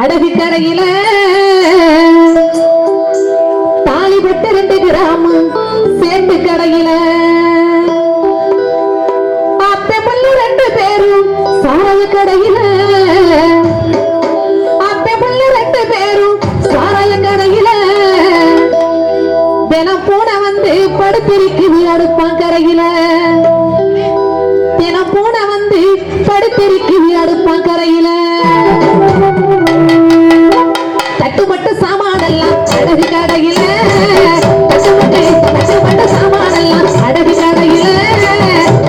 அடகு கடையில தாலிபட்டு ரெண்டு கிராமம் சேர்ந்து கடையில அத்தை புள்ளு ரெண்டு பேரும் சாராய கடையில அத்தை புள்ளு ரெண்டு பேரும் சாராய கடையில தினம் பூனை வந்து படுத்திருக்குது அடுப்பான் கரையில. தினம் பூனை வந்து படுத்திருக்குது அடுப்பான் கரையில. சாமானெல்லாம் அடகு கடையில கஷ்டப்பட்டு கஷ்டப்பட்ட சாமானெல்லாம் அடகு கடையில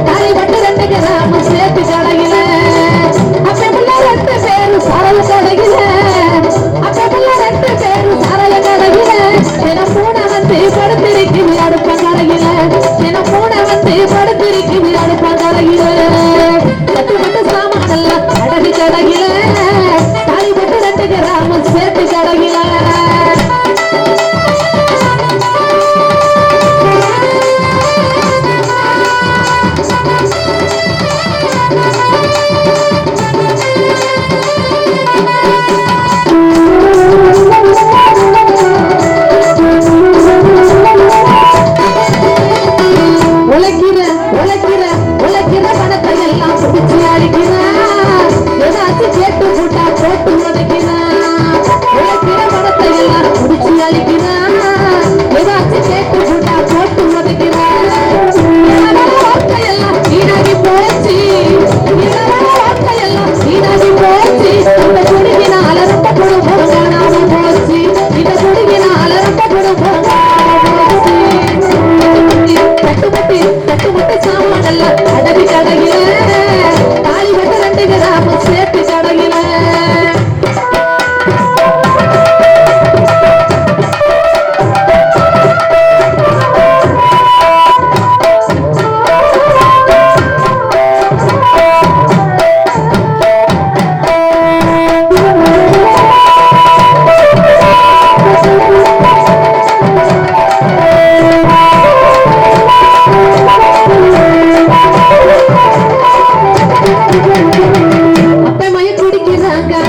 தாய் பட்டு ரெண்டு கிராமம் சேர்த்து கடையில அப்படல ரெண்டு பேரும் சரல கடையில. அப்படல ரெண்டு பேரும் சரல கடையில. என பூன வந்து படுத்திருக்கும் அடுப்ப கடையில என பூன வந்து படுத்திருக்கும் அடுப்ப கடையில பட்டு பட்டு சாமானெல்லாம் அடகு கடையில sacar.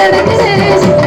நடக்குது